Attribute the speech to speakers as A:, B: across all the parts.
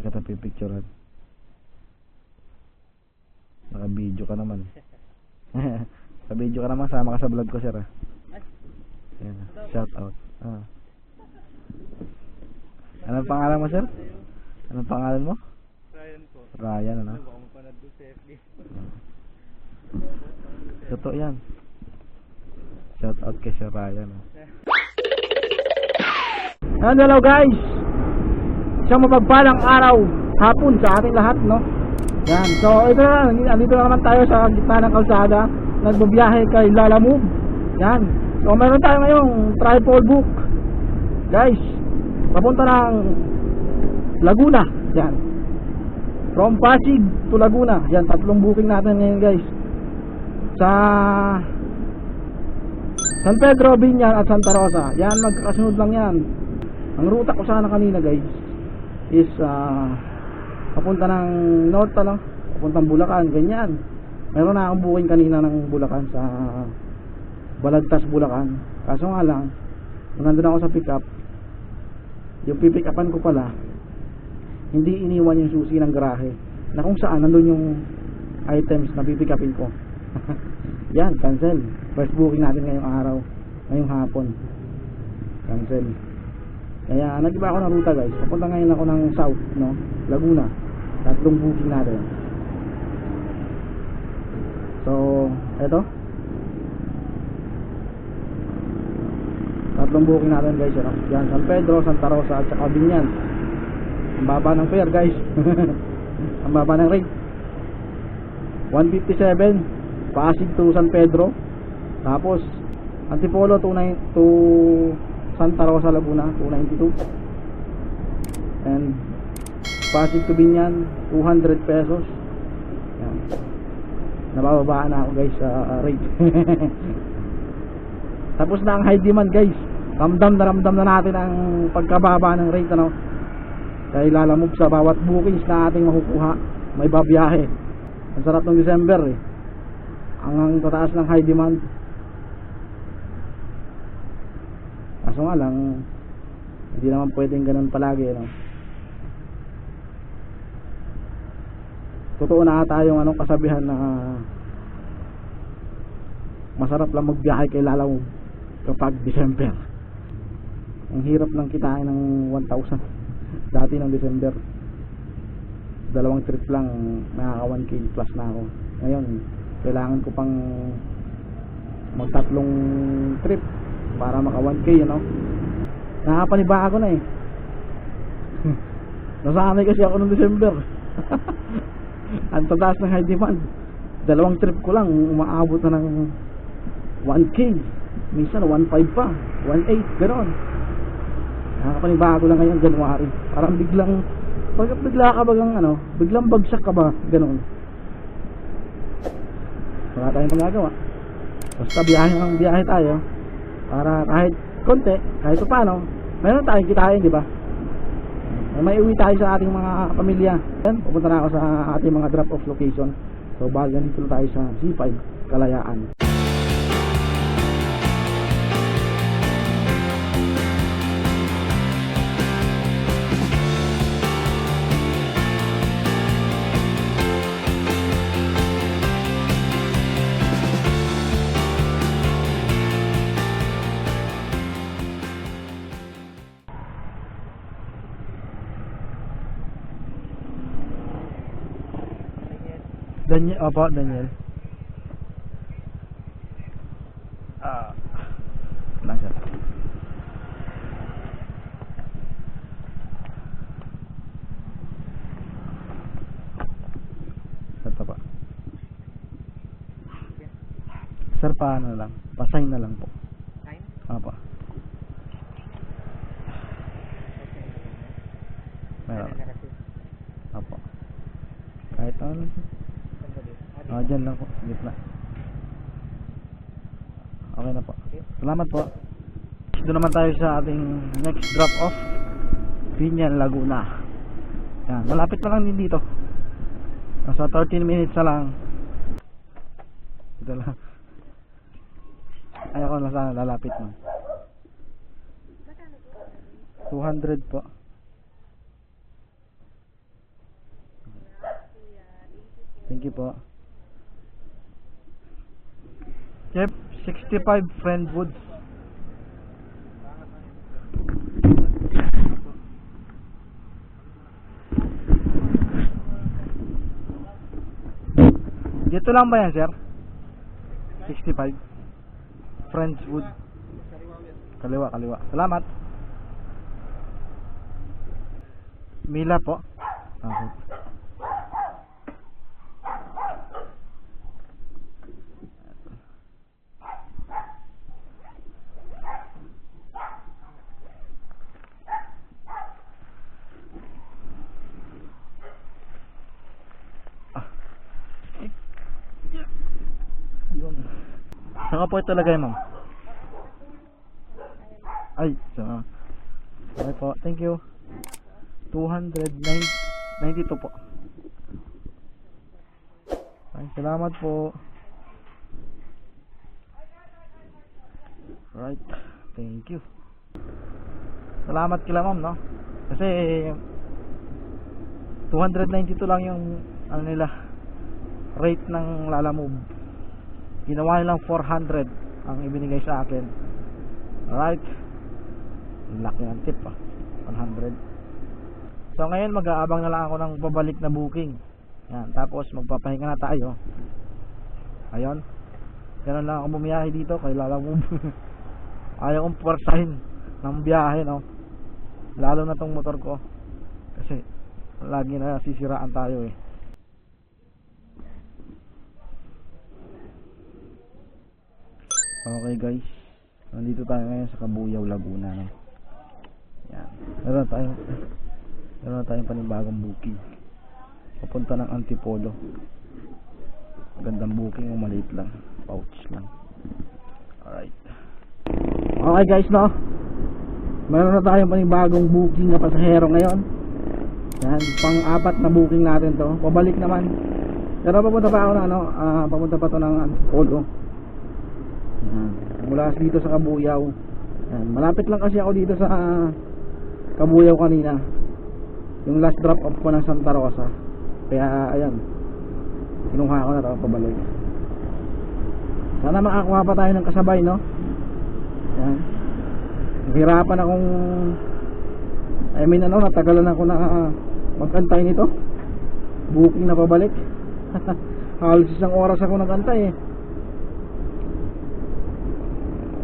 A: Kaya kita pipicturean. Naka-video ka naman. Naka-video ka naman, sama ka sa vlog ko, sir. Ah. Yan, shout out. Ah. Anong pangalan mo, sir? Anong pangalan mo?
B: Ryan po.
A: Ryan, ano?
B: Baka mapanood doon sa FB.
A: Totoo yan. Shout out kay Sir Ryan. Oh. And hello guys! Isang mapagpalang araw, hapon sa ating lahat, no? Yan. So, ito na, andito na naman tayo sa gitna ng kalsada. Nagbabiyahe kay Lala Move. Yan. So, meron tayo ngayong tripod book. Guys, papunta ng Laguna. Yan. From Pasig to Laguna. Yan, tatlong booking natin ngayon guys. Sa San Pedro, Binyan at Santa Rosa. Yan, magkakasunod lang yan. Ang ruta ko sana kanina guys is ah, papunta ng north ano, papuntang Bulacan, ganyan. Meron na akong booking kanina ng Bulacan sa Balagtas, Bulacan. Kaso nga lang, nung nandun ako sa pickup, yung pipick upan ko pala, hindi iniwan yung susi ng garahe na kung saan nandun yung items na pipick upin ko. Yan cancel. First booking natin ngayong araw ngayong hapon. Cancel kaya nag-iba ako ng ruta guys. Papunta ngayon ako ng south no? Laguna. Tatlong booking natin so eto. Tatlong booking natin guys ano? yan San Pedro, Santa Rosa at saka Binyan. Ang baba ng fare guys. Ang baba ng rate 157 Pasig to San Pedro. Tapos Antipolo to, nine- to Santa Rosa Laguna 292 and Pasig to Binyan 200 pesos. Yan. Nabababaan na ako guys sa uh, rate. Tapos na ang high demand guys. Ramdam na ramdam na natin ang pagkababa ng rate ano. Kaya ilalamove sa bawat bookings na ating makukuha may babiyahe. Ang sarap ng December eh. Ang, ang tataas ng high demand kaso nga lang hindi naman pwedeng ganun palagi no? totoo na ata yung anong kasabihan na masarap lang magbiyahe kay Lalaw kapag December. Ang hirap lang kitain ng 1,000 dati ng December dalawang trip lang nakaka 1k plus na ako. Ngayon kailangan ko pang magtatlong trip para maka 1k you know? Nakapaniba ako na eh. Nasanay kasi ako ng December. Ang tataas ng high demand. Dalawang trip ko lang umaabot na ng 1k minsan 1.5 pa 1.8 ganoon nakakapanibago lang ngayon January. Parang biglang pag bigla ka bagang ano biglang bagsak ka ba ganoon wala tayong magagawa. Basta biyahe ng biyahe tayo para kahit konti kahit pa paano meron tayong kitain di ba? May uwi tayo sa ating mga pamilya. Yan pupunta na ako sa ating mga drop off location. So bahal nandito na tayo sa C5 Kalayaan Daniel, opo, Daniel. Ah. Siya. Ito pa. Sir, paano lang? Pasign na lang po.
B: Time?
A: Apa. Meron. Apo. Kahit ano lang. sir. Dyan lang po. Gitna. Okay na po. Salamat po. Doon naman tayo sa ating next drop off. Binyan, Laguna. Yan. Malapit na lang din dito. Nasa 13 minutes na lang. Ito lang. Ayoko na sana lalapit mo. 200 po. Thank you po. Chef, 65 Friendwood. Dito lang ba yan, sir? 65. Friendswood. Kaliwa, kaliwa. Salamat. Mila po. Okay. Yun. Saka po ito lagay? Ay, sa... Okay po, thank you. 292 po. Ay, salamat po. Right, thank you. Salamat kila ma'am, no? Kasi 292 lang yung ano nila rate ng Lalamove ginawa nilang 400 ang ibinigay sa akin. Alright. Laki ng tip ah. 100 so ngayon mag-aabang na lang ako ng babalik na booking. Yan tapos magpapahinga na tayo. Ayun. Ganun lang ako bumiyahe dito. Kay Lala Move ayaw kong porsahin ng biyahe no? Lalo na tong motor ko. Kasi lagi na sisiraan tayo eh Okay guys, nandito tayo ngayon sa Kabuyaw, Laguna. No? Yan. Meron tayong meron tayong panibagong booking. Papunta ng Antipolo. Gandang booking, yung maliit lang. Pouch lang. Alright. Okay guys, no? Meron na tayong panibagong booking na pasahero ngayon. Yan, pang-apat na booking natin to. Pabalik naman. Pero papunta pa ako na ano, ah, papunta pa to ng Antipolo. Yan. Mula dito sa Kabuyaw. Yan. Malapit lang kasi ako dito sa Kabuyaw kanina. Yung last drop off ko ng Santa Rosa. Kaya ayan. Kinuha ko na ito pabalik. Sana makakuha pa tayo ng kasabay, no? Yan. Hirapan akong I mean ano, natagalan ako na magkantay nito. Booking na pabalik. Halos isang oras ako nagantay eh.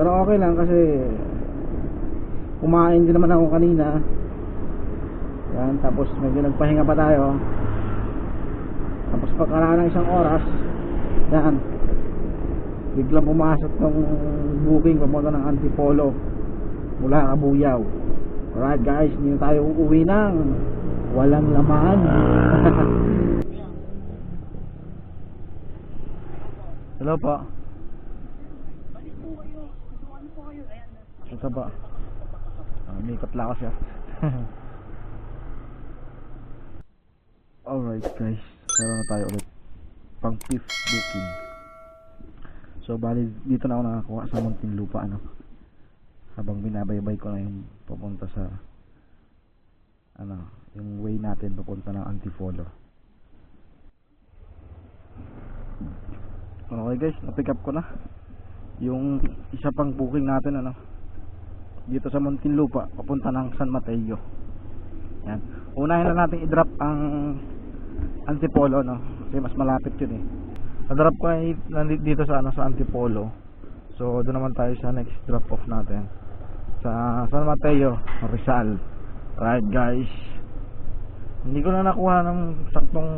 A: Pero okay lang kasi kumain din naman ako kanina. Yan, tapos medyo nagpahinga pa tayo. Tapos pagkaraan ng isang oras, yan, biglang pumasok ng booking papunta ng Antipolo mula Kabuyaw. Alright guys, hindi tayo uuwi ng walang laman. Hello po. Ito ba? Ah, may katla siya. Alright guys, meron na tayo ulit pang fifth booking. So bali dito na ako nakakuha sa Muntinlupa ano. Habang binabaybay ko na yung papunta sa ano, yung way natin papunta ng Antipolo. Okay guys, na-pick up ko na yung isa pang booking natin ano dito sa Muntinlupa papunta ng San Mateo. Yan. Unahin na natin i-drop ang Antipolo no? Kasi mas malapit yun eh. Na-drop ko ay dito sa ano sa Antipolo. So doon naman tayo sa next drop off natin. Sa San Mateo Rizal. Right guys. Hindi ko na nakuha ng saktong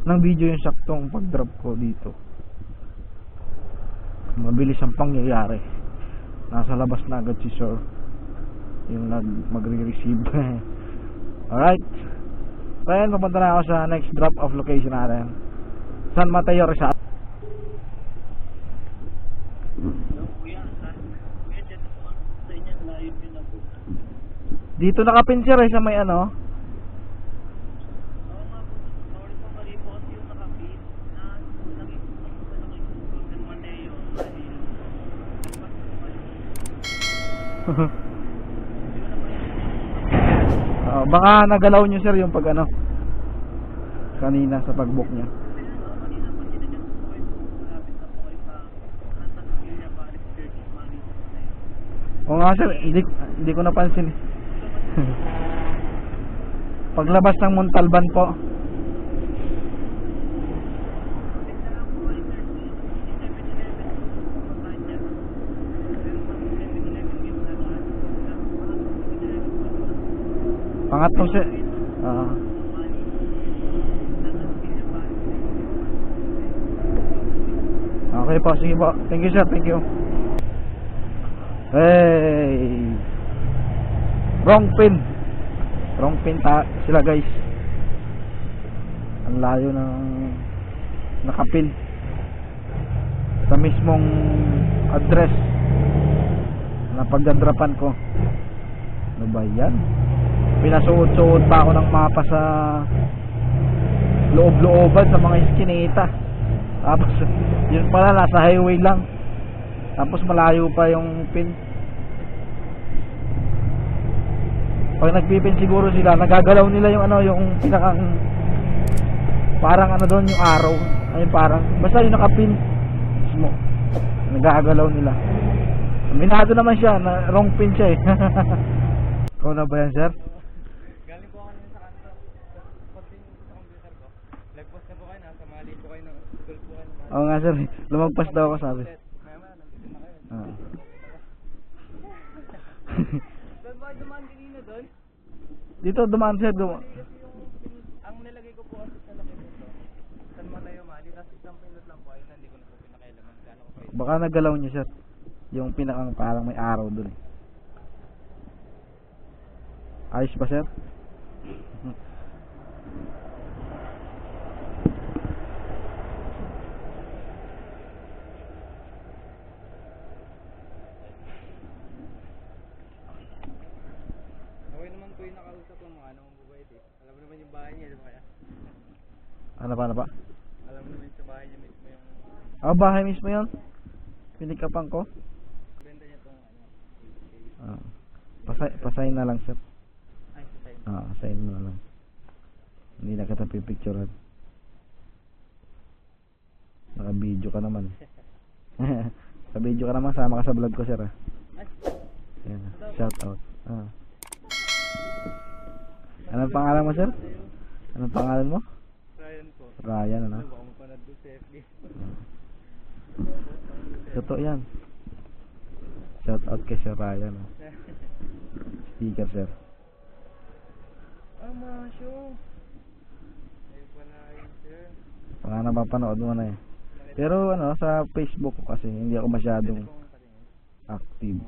A: ng video yung saktong pag drop ko dito. Mabilis ang pangyayari nasa labas na agad si sir. Yung nag magre-receive. Alright. So ayan papunta na ako sa next drop off location natin. San Mateo Rizal. Dito nakapinsir eh sa may ano uh, baka nagalaw nyo sir yung pag ano kanina sa pagbook niya O nga sir, hindi, hindi ko napansin. Paglabas ng Montalban po. Pangatlong sir. Ah. okay po, sige po. Thank you sir, thank you. Hey! Wrong pin. Wrong pin ta sila guys. Ang layo ng nakapin sa mismong address na pagdadrapan ko. Ano ba yan? Pinasuot-suot pa ako ng mapa sa loob-looban sa mga iskinita. Tapos, yun pala, nasa highway lang. Tapos malayo pa yung pin. Pag nagpipin siguro sila, nagagalaw nila yung ano, yung pinakang parang ano doon yung araw. Ay parang basta yung nakapin mismo. Nagagalaw nila. Minado naman siya, na wrong pin siya eh. Ikaw na ba yan, sir?
B: Galing po ako kanina sa kanto. Tapos pagting sa computer ko. Nag-post na po kayo na. Sumali po kayo ng school po kayo. ng-
A: Oo nga, sir. Lumagpas daw ako sabi.
B: Na dumaan doon?
A: Dito dumaan sir, dum
B: Kasi yung pin- ang nilagay ko po kasi sa laki nito. San Mateo Mali. Tapos isang pinot lang po. Ayun na, hindi ko na po pinakailaman. Gano'n ko pa yun.
A: Baka nagalaw niya sir. Yung pinakang parang may araw dun. Ayos ba sir?
B: Okay naman po yung nakausap ng mga ano mong bubait eh. Alam mo naman yung bahay niya, di ba kaya?
A: Ano pa, ano pa?
B: Alam mo naman sa bahay niya mismo yung
A: Ah, bahay mismo yun? Pinikapan ko?
B: benta niya tong ano.
A: Ah. Pasay, pasay na lang sir.
B: Ay, sa side.
A: Ah, mo na lang. Hindi na kita pipicturean. Naka-video ka naman. Naka-video ka naman, sama ka sa vlog ko sir ah.
B: Ay,
A: Ayan, shout out. Ah. Anong pangalan mo sir? Anong pangalan mo?
B: Ryan po.
A: Ryan ano?
B: Ano baka mapanood doon sa FB.
A: Totoo yan. Shout out kay Sir Ryan. ah. Sticker sir.
B: ah, pala yun, sir.
A: Baka napapanood mo na eh. Pero ano, sa Facebook ko kasi hindi ako masyadong active.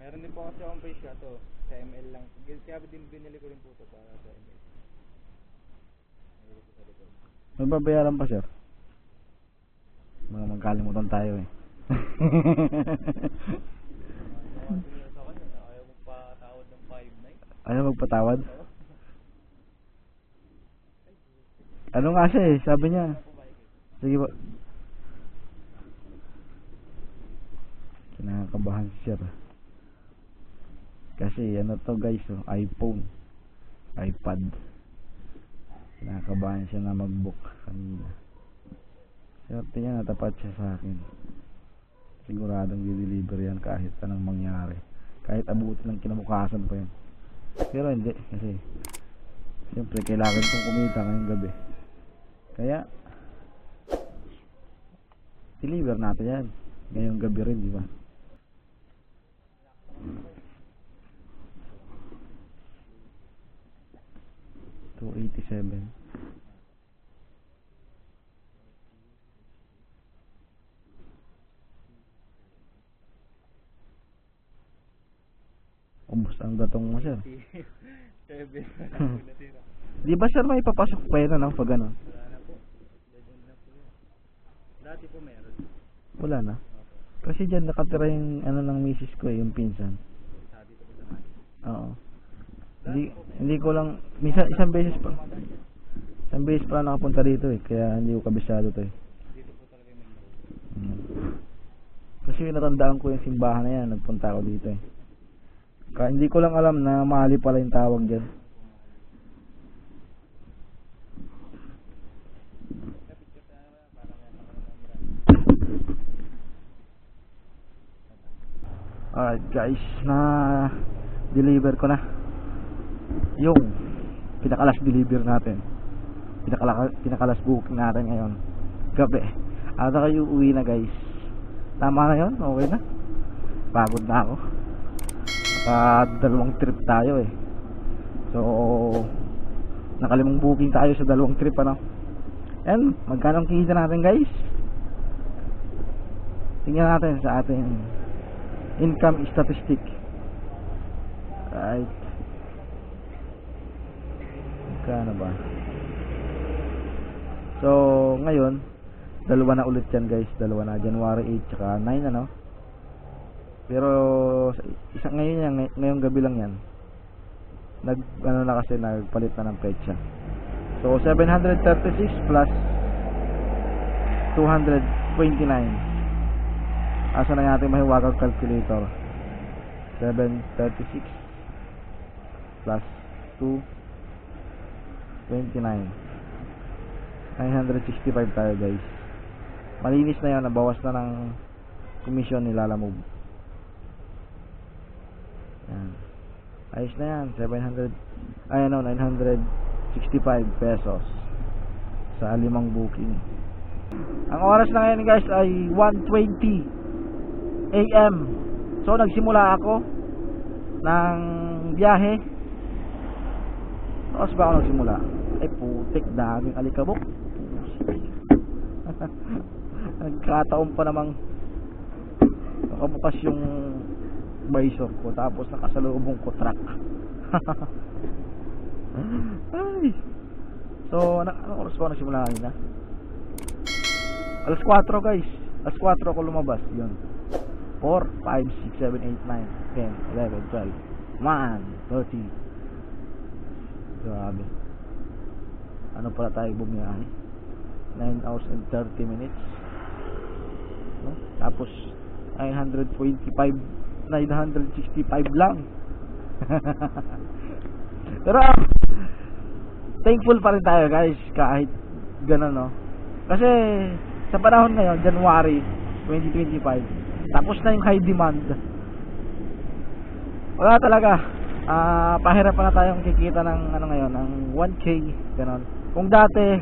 B: Meron din po kasi akong page ka to. Sa ML lang. Kaya din binili ko rin po to para sa ML.
A: May babayaran pa sir? Mga magkalimutan tayo eh.
B: Ano kasi sa kanya, ayaw mo pa tawad ng 5-9.
A: Ayaw magpatawad? Ano nga siya eh, sabi niya. Sige ba? Kinakabahan si sir. Kasi ano to guys, oh, iPhone, iPad. Kinakabahan siya na mag-book kanina. Swerte niya natapat siya sa akin. Siguradong di-deliver yan kahit anong mangyari. Kahit abutin ng kinabukasan pa yan. Pero hindi kasi siyempre kailangan kong kumita ngayong gabi. Kaya deliver natin yan. Ngayong gabi rin, di ba? Two eighty seven. Ubus ang datong mo, sir.
B: 7 natira.
A: Di ba, sir, may papasok pa yun, ano, pag ano?
B: Dati po meron.
A: Wala na. Kasi dyan nakatira yung, ano, ng misis ko, eh, yung pinsan.
B: Sabi ko mali.
A: Oo. Hindi, hindi ko lang, misa, isang beses pa. Isang beses pa nakapunta dito, eh, kaya hindi ko kabisado to, eh.
B: Dito po talaga yung main
A: Mm. Kasi natandaan ko yung simbahan na yan, nagpunta ako dito, eh. Kaya hindi ko lang alam na mali pala yung tawag dyan.
B: Ka.
A: Alright guys, na deliver ko na yung pinakalas deliver natin. Pinakala, pinakalas booking natin ngayon. Gabi. At kayo uwi na guys. Tama na yon Okay na. Pagod na ako. Dalawang trip tayo eh. So, nakalimang booking tayo sa dalawang trip ano. And, magkano kita natin guys? Tingnan natin sa ating income statistic. Right. Magkano ba? So, ngayon, dalawa na ulit yan guys. Dalawa na. January 8 tsaka 9 ano. Pero, sa- isa ngayon yan, ngay- ngayong gabi lang yan. Nag, ano na kasi, nagpalit na ng petsa. So, 736 plus 229. Asa na natin mahiwagang calculator? 736 plus 229. 965 tayo guys. Malinis na yan, nabawas na ng commission ni Lala Move. Yan. Ayos na yan, 700 ay ano, 965 pesos sa limang booking. Ang oras na ngayon guys ay 1.20 AM. So nagsimula ako ng biyahe. Oras ba ako nagsimula? Ay putik, daming alikabok. Nagkataon pa namang nakabukas yung visor ko tapos nakasalubong ko truck. Ay. So, na, ano oras ba nagsimula kanina? Alas 4 guys. Alas 4 ako lumabas. Yun. 4, 5, 6, 7, 8, 9, 10, 11, 12. Man, 30. Grabe. Ano pala tayo bumiyahe? 9 hours and 30 minutes. Tapos, 925, 965 lang. Pero, thankful pa rin tayo guys kahit gano'n no. Kasi sa panahon ngayon, January 2025, tapos na yung high demand. Wala talaga. Ah, pahirap pa na tayong kikita ng ano ngayon, ng 1k, gano'n. Kung dati,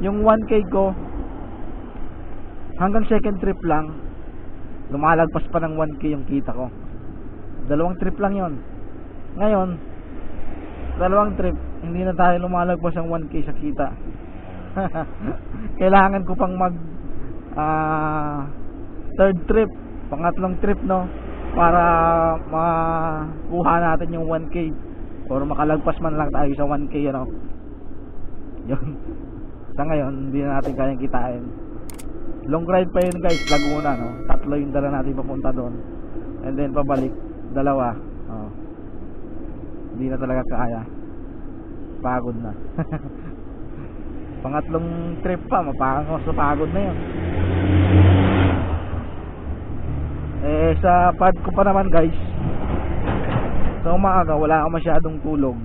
A: yung 1k ko hanggang second trip lang, lumalagpas pa ng 1k yung kita ko. Dalawang trip lang 'yon. Ngayon, dalawang trip, hindi na tayo lumalagpas ng 1k sa kita. Kailangan ko pang mag ah, third trip, pangatlong trip no para makuha natin yung 1k or makalagpas man lang tayo sa 1k ano. Yun. Sa ngayon, hindi na natin kayang kitain. Long ride pa yun guys, Laguna no. Tatlo yung dala natin papunta doon. And then pabalik, dalawa. Oh. Hindi na talaga kaya. Pagod na. Pangatlong trip pa, mapangos sa pagod na yun. Eh, sa pad ko pa naman guys, sa umaga, wala ako masyadong tulog.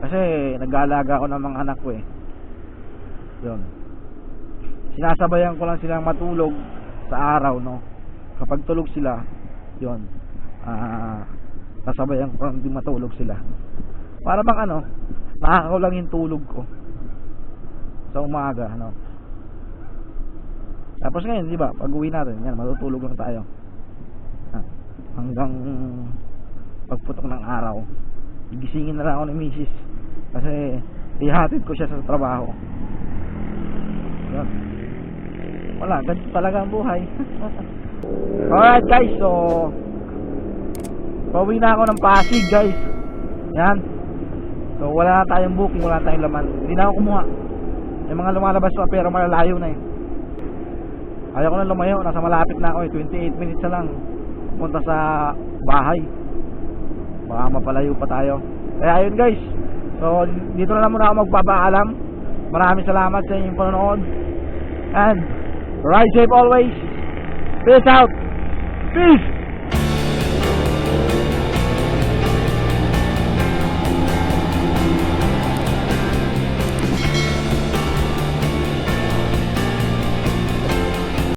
A: Kasi, nag-aalaga ako ng mga anak ko eh. Yun. Sinasabayan ko lang silang matulog sa araw, no? Kapag tulog sila, yun. Ah, sasabayan ko lang din matulog sila. Para bang ano, nakakakulang yung tulog ko sa umaga, no? Tapos ngayon, di ba, pag uwi natin, yan, matutulog lang tayo. Ah, hanggang pagputok ng araw. Gigisingin na lang ako ni Mrs. Kasi, ihatid ko siya sa trabaho. Yan. Wala, ganito talaga ang buhay. Alright guys, so, pauwi na ako ng Pasig guys. Yan. So, wala na tayong booking, wala tayong laman. Hindi na ako kumuha. May mga lumalabas pa pero malalayo na eh. Ayaw ko na lumayo, nasa malapit na ako eh. 28 minutes na lang. Punta sa bahay. Baka mapalayo pa tayo. Kaya ayun guys. So, dito na lang muna ako magpapaalam. Maraming salamat sa inyong panonood. And, ride safe always. Peace out. Peace!